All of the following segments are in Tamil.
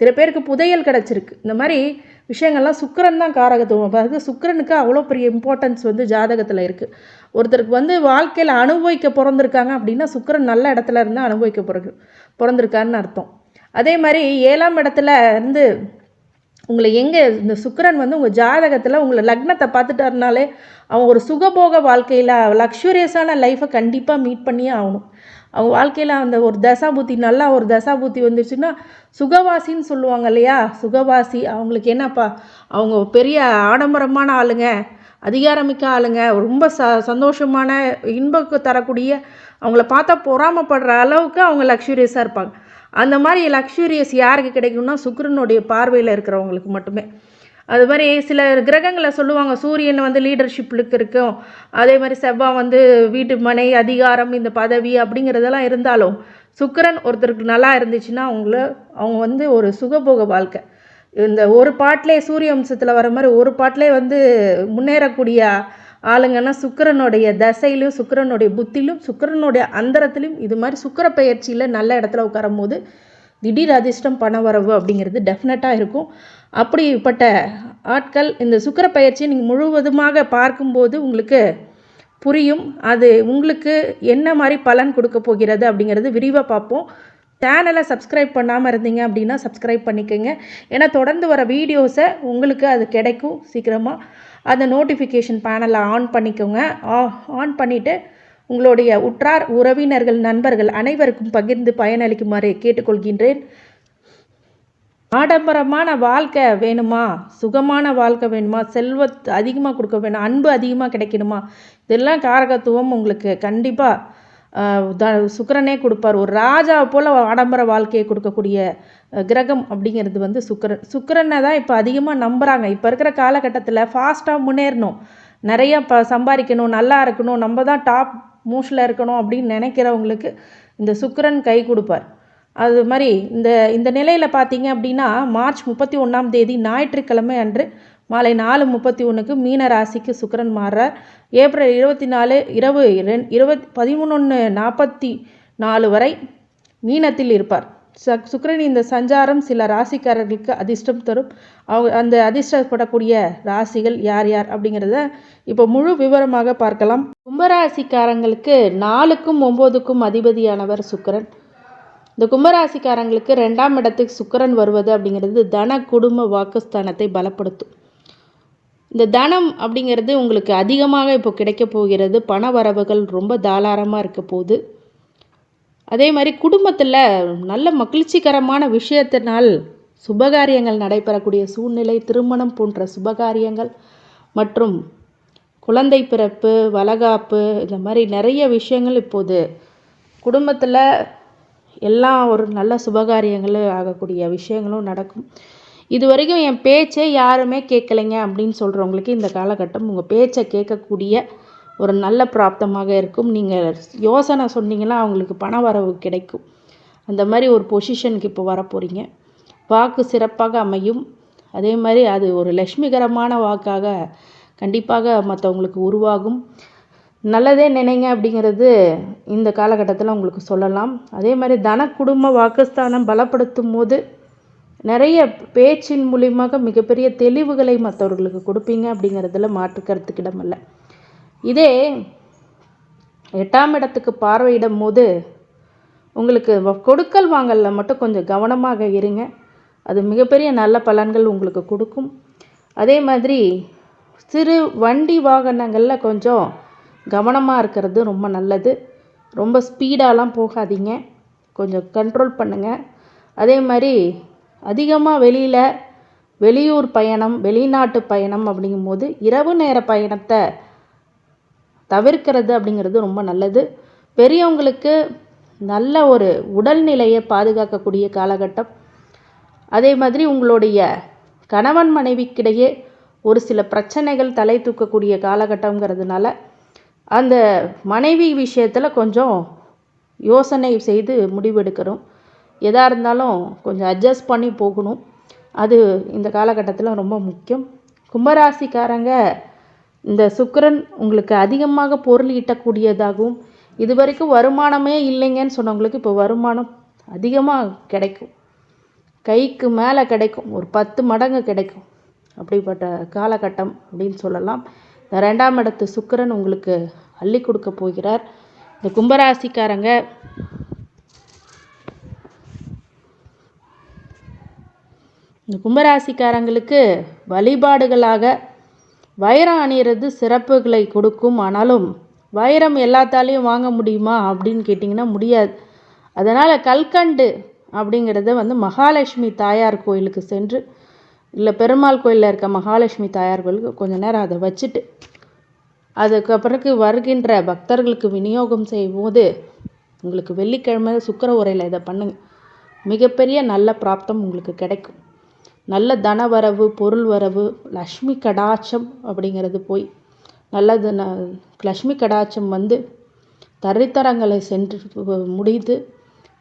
சில பேருக்கு புதையல் கிடச்சிருக்கு. இந்த மாதிரி விஷயங்கள்லாம் சுக்கரன் தான் காரகத்துவம். அதாவது சுக்கரனுக்கு அவ்வளோ பெரிய இம்பார்ட்டன்ஸ் வந்து ஜாதகத்தில் இருக்குது ஒருத்தருக்கு வந்து வாழ்க்கையில் அனுபவிக்க பிறந்திருக்காங்க அப்படின்னா சுக்கரன் நல்ல இடத்துல இருந்து அனுபவிக்க பிறகு பிறந்திருக்காருன்னு அர்த்தம். அதே மாதிரி ஏழாம் இடத்துல இருந்து உங்களை எங்கே இந்த சுக்கரன் வந்து உங்கள் ஜாதகத்தில் உங்களை லக்னத்தை பார்த்துட்டாருனாலே அவன் ஒரு சுகபோக வாழ்க்கையில் லக்ஸுரியஸான லைஃப்பை கண்டிப்பாக மீட் பண்ணியே ஆகணும். அவங்க வாழ்க்கையில் அந்த ஒரு தசாபுத்தி நல்லா ஒரு தசாபுத்தி வந்துருச்சுன்னா சுகவாசின்னு சொல்லுவாங்க இல்லையா? சுகவாசி அவங்களுக்கு என்னப்பா? அவங்க பெரிய ஆடம்பரமான ஆளுங்க அதிகாரமிக்க ஆளுங்க ரொம்ப ச சந்தோஷமான இன்பக்கு தரக்கூடிய அவங்கள பார்த்தா பொறாமப்படுற அளவுக்கு அவங்க லக்ஸுரியஸாக இருப்பாங்க. அந்த மாதிரி லக்ஸுரியஸ் யாருக்கு கிடைக்கும்னா சுக்கரனுடைய பார்வையில் இருக்கிறவங்களுக்கு மட்டுமே. அது மாதிரி சில கிரகங்களை சொல்லுவாங்க. சூரியன் வந்து லீடர்ஷிப்புக்கு இருக்கும். அதே மாதிரி செவ்வாய் வந்து வீட்டு மனை அதிகாரம் இந்த பதவி அப்படிங்கிறதெல்லாம் இருந்தாலும் சுக்கிரன் ஒருத்தருக்கு நல்லா இருந்துச்சுன்னா அவங்கள அவங்க வந்து ஒரு சுகபோக வாழ்க்கை. இந்த ஒரு பாட்டிலே சூரிய வம்சத்தில் வர மாதிரி ஒரு பாட்டிலே வந்து முன்னேறக்கூடிய ஆளுங்கன்னா சுக்கிரனுடைய தசையிலும் சுக்கரனுடைய புத்திலும் சுக்கிரனுடைய அந்தரத்திலும் இது மாதிரி சுக்கிர பயிற்சியில் நல்ல இடத்துல உட்காரும் போது திடீர் அதிர்ஷ்டம் பண வரவு அப்படிங்கிறது டெஃபினட்டாக இருக்கும். அப்படிப்பட்ட ஆட்கள் இந்த சுக்கர பயிற்சியை நீங்கள் முழுவதுமாக பார்க்கும்போது உங்களுக்கு புரியும். அது உங்களுக்கு என்ன மாதிரி பலன் கொடுக்க போகிறது அப்படிங்கிறது விரிவாக பார்ப்போம். சேனலை சப்ஸ்கிரைப் பண்ணாமல் இருந்தீங்க அப்படின்னா சப்ஸ்கிரைப் பண்ணிக்கோங்க. ஏன்னா தொடர்ந்து வர வீடியோஸை உங்களுக்கு அது கிடைக்கும் சீக்கிரமாக அந்த நோட்டிஃபிகேஷன் பேனலை ஆன் பண்ணிக்கோங்க. ஆன் பண்ணிவிட்டு உங்களுடைய உற்றார் உறவினர்கள் நண்பர்கள் அனைவருக்கும் பகிர்ந்து பயனளிக்குமாறு கேட்டுக்கொள்கின்றேன். ஆடம்பரமான வாழ்க்கை வேணுமா? சுகமான வாழ்க்கை வேணுமா? செல்வத் அதிகமாக கொடுக்க வேணும். அன்பு அதிகமாக கிடைக்கணுமா? இதெல்லாம் காரகத்துவம் உங்களுக்கு கண்டிப்பாக த சுக்கரனே கொடுப்பார். ஒரு ராஜா போல் ஆடம்பர வாழ்க்கையை கொடுக்கக்கூடிய கிரகம் அப்படிங்கிறது வந்து சுக்கரன் சுக்கிரனை தான் இப்போ அதிகமாக நம்புகிறாங்க இப்போ இருக்கிற காலகட்டத்தில் ஃபாஸ்ட்டாக முன்னேறணும். நிறைய ப சம்பாதிக்கணும் நல்லா இருக்கணும். நம்ம தான் டாப் மூஷில் இருக்கணும் அப்படின்னு நினைக்கிறவங்களுக்கு இந்த சுக்கரன் கை கொடுப்பார். அது மாதிரி இந்த இந்த நிலையில் பார்த்தீங்க அப்படின்னா மார்ச் முப்பத்தி ஒன்றாம் தேதி ஞாயிற்றுக்கிழமை அன்று மாலை நாலு முப்பத்தி ஒன்றுக்கு மீன ராசிக்கு சுக்கரன் மாறுறார். ஏப்ரல் இருபத்தி நாலு இரவு ரெண் இருபத் பதிமூணு நாற்பத்தி நாலு வரை மீனத்தில் இருப்பார். ச சுக்கரன் இந்த சஞ்சாரம் சில ராசிக்காரர்களுக்கு அதிர்ஷ்டம் தரும். அவங்க அந்த அதிர்ஷ்டப்படக்கூடிய ராசிகள் யார் யார் அப்படிங்கிறத இப்போ முழு விவரமாக பார்க்கலாம். கும்பராசிக்காரங்களுக்கு நாலுக்கும் ஒம்போதுக்கும் அதிபதியானவர் சுக்கரன். இந்த கும்பராசிக்காரங்களுக்கு ரெண்டாம் இடத்துக்கு சுக்கரன் வருவது அப்படிங்கிறது தன குடும்ப வாக்குஸ்தானத்தை பலப்படுத்தும். இந்த தனம் அப்படிங்கிறது உங்களுக்கு அதிகமாக இப்போ கிடைக்க போகிறது. பண வரவுகள் ரொம்ப தாராளமாக இருக்க போகுது. அதே மாதிரி குடும்பத்தில் நல்ல மகிழ்ச்சிகரமான விஷயத்தினால் சுபகாரியங்கள் நடைபெறக்கூடிய சூழ்நிலை திருமணம் போன்ற சுபகாரியங்கள் மற்றும் குழந்தை பிறப்பு வளகாப்பு இந்த மாதிரி நிறைய விஷயங்கள் இப்போது குடும்பத்தில் எல்லாம் ஒரு நல்ல சுபகாரியங்களும் ஆகக்கூடிய விஷயங்களும் நடக்கும். இது வரைக்கும் என் பேச்சை யாருமே கேட்கலைங்க அப்படின்னு சொல்கிறவங்களுக்கு இந்த காலகட்டம் உங்கள் பேச்சை கேட்கக்கூடிய ஒரு நல்ல பிராப்தமாக இருக்கும். நீங்கள் யோசனை சொன்னீங்கன்னா அவங்களுக்கு பண வரவு கிடைக்கும். அந்த மாதிரி ஒரு பொசிஷனுக்கு இப்போ வர போகிறீங்க வாக்கு சிறப்பாக அமையும். அதே மாதிரி அது ஒரு லட்சுமிகரமான வாக்காக கண்டிப்பாக மற்றவங்களுக்கு உருவாகும். நல்லதே நினைங்க அப்படிங்கிறது இந்த காலகட்டத்தில் உங்களுக்கு சொல்லலாம். அதே மாதிரி தன குடும்ப வாக்குஸ்தானம் பலப்படுத்தும் போது நிறைய பேச்சின் மூலியமாக மிகப்பெரிய தெளிவுகளை மற்றவர்களுக்கு கொடுப்பீங்க அப்படிங்கிறதுல மாற்று கருத்துக்கு இதே எட்டாம் இடத்துக்கு பார்வையிடும் போது உங்களுக்கு வ- கொடுக்கல் வாங்கலில் மட்டும் கொஞ்சம் கவனமாக இருங்க. அது மிகப்பெரிய நல்ல பலன்கள் உங்களுக்கு கொடுக்கும். அதே மாதிரி சிறு வண்டி வாகனங்களில் கொஞ்சம் கவனமாக இருக்கிறது ரொம்ப நல்லது. ரொம்ப ஸ்பீடாலாம் போகாதீங்க. கொஞ்சம் கண்ட்ரோல் பண்ணுங்கள் அதே மாதிரி அதிகமாக வெளியில் வெளியூர் பயணம் வெளிநாட்டு பயணம் அப்படிங்கும்போது இரவு நேர பயணத்தை தவிர்க்கிறது அப்படிங்கிறது ரொம்ப நல்லது. பெரியவங்களுக்கு நல்ல ஒரு உடல்நிலையை பாதுகாக்கக்கூடிய காலகட்டம். அதே மாதிரி உங்களுடைய கணவன் மனைவிக்கிடையே ஒரு சில பிரச்சனைகள் தலை தூக்கக்கூடிய காலகட்டங்கிறதுனால அந்த மனைவி விஷயத்தில் கொஞ்சம் யோசனை செய்து முடிவெடுக்கணும். எதாக இருந்தாலும் கொஞ்சம் அட்ஜஸ்ட் பண்ணி போகணும். அது இந்த காலகட்டத்தில் ரொம்ப முக்கியம். கும்பராசிக்காரங்க இந்த சுக்கரன் உங்களுக்கு அதிகமாக பொருள் ஈட்டக்கூடியதாகவும் இது வரைக்கும் வருமானமே இல்லைங்கன்னு சொன்னவங்களுக்கு இப்போ வருமானம் அதிகமாக கிடைக்கும். கைக்கு மேலே கிடைக்கும். ஒரு பத்து மடங்கு கிடைக்கும். அப்படிப்பட்ட காலகட்டம் அப்படின்னு சொல்லலாம். இந்த ரெண்டாம் இடத்து சுக்கரன் உங்களுக்கு அள்ளி கொடுக்க போகிறார். இந்த கும்பராசிக்காரங்க இந்த கும்பராசிக்காரங்களுக்கு வழிபாடுகளாக வைரம் அணிகிறது சிறப்புகளை கொடுக்கும். ஆனாலும் வைரம் எல்லாத்தாலையும் வாங்க முடியுமா அப்படின்னு கேட்டிங்கன்னா முடியாது. அதனால் கல்கண்டு அப்படிங்கிறத வந்து மகாலட்சுமி தாயார் கோயிலுக்கு சென்று இல்லை பெருமாள் கோயிலில் இருக்க மகாலட்சுமி தாயார் கோயிலுக்கு கொஞ்ச நேரம் அதை வச்சுட்டு அதுக்கு பிறகு வருகின்ற பக்தர்களுக்கு விநியோகம் செய்யும்போது உங்களுக்கு வெள்ளிக்கிழமை சுக்கிர உரையில் இதை பண்ணுங்க. மிகப்பெரிய நல்ல பிராப்தம் உங்களுக்கு கிடைக்கும். நல்ல தன வரவு பொருள் வரவு லக்ஷ்மி கடாட்சம் அப்படிங்கிறது போய் நல்லது ந லக்ஷ்மி கடாட்சம் வந்து தரித்தரங்களை சென்று முடிந்து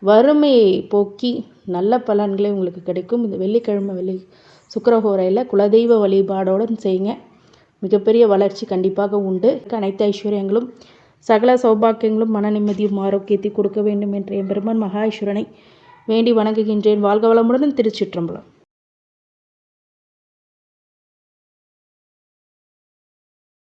வறுமையை போக்கி நல்ல பலன்களே உங்களுக்கு கிடைக்கும். இந்த வெள்ளிக்கிழமை வெள்ளி சுக்கரஹோரையில் குலதெய்வ வழிபாடோடு செய்யுங்க. மிகப்பெரிய வளர்ச்சி கண்டிப்பாக உண்டு. அனைத்து ஐஸ்வர்யங்களும் சகல சௌபாக்கியங்களும் மன நிம்மதியும் ஆரோக்கியத்தை கொடுக்க வேண்டும் என்ற எம்பெருமான் மகா ஈஸ்வரனை வேண்டி வணங்குகின்றேன். வாழ்க வளமுடன் திருச்சிற்றம்பலம்.